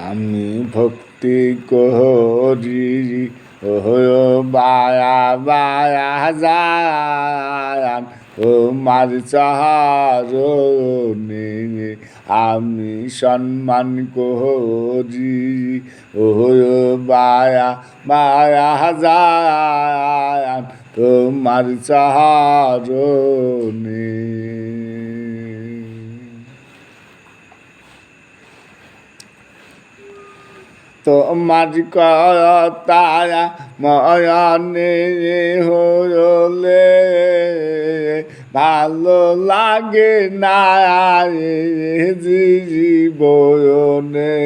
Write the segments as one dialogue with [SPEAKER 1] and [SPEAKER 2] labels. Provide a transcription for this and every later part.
[SPEAKER 1] আমি ভক্তি ও বায়া বায়া যান তোমার চাহারণে আমি সম্মান করি ও বায়া বায়া যান তোমার চাহারণে তোমার তারা ময়নে হলে ভালো লাগে না জীবনে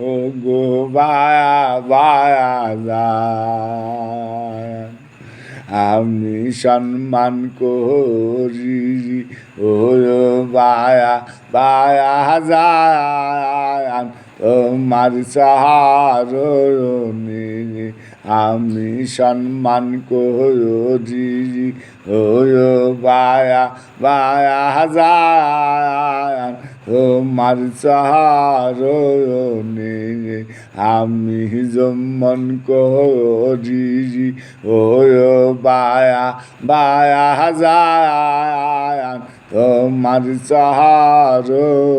[SPEAKER 1] ও গো বায়া বায়া। আমি সম্মান করি ও বায়া বায়া যায় তোমার সাহারণে আমি সম্মান করি ও বায়া বায়া যায় তোমার সাহারণে আমি জমন করি ও বায়া বায়া যায় তোমার সাহারণে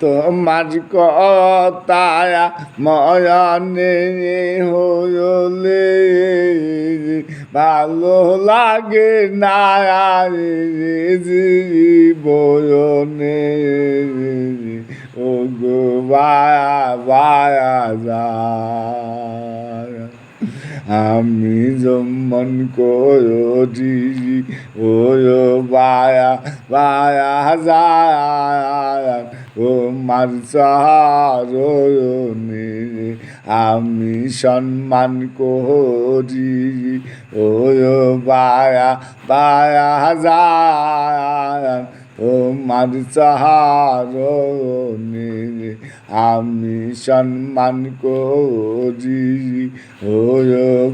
[SPEAKER 1] তোমার কথায়া ময়নে হলে ভালো লাগে না জীবনে ও গো বায়া বায়া আমি জমন করি ও বায়া বায়া যায় ও মার চারণে আমি সম্মান করি। ও বায়া বায়া যায় তোমার চাহারণে আমি সম্মান করি। ও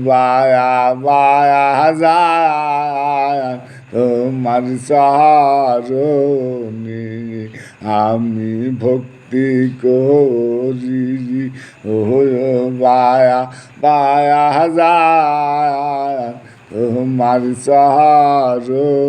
[SPEAKER 1] বায়া বায়া যায় তোমার চাহারণে আমি ভক্তি করি ও বায়া বায়া হাজার তোমার চাহারণে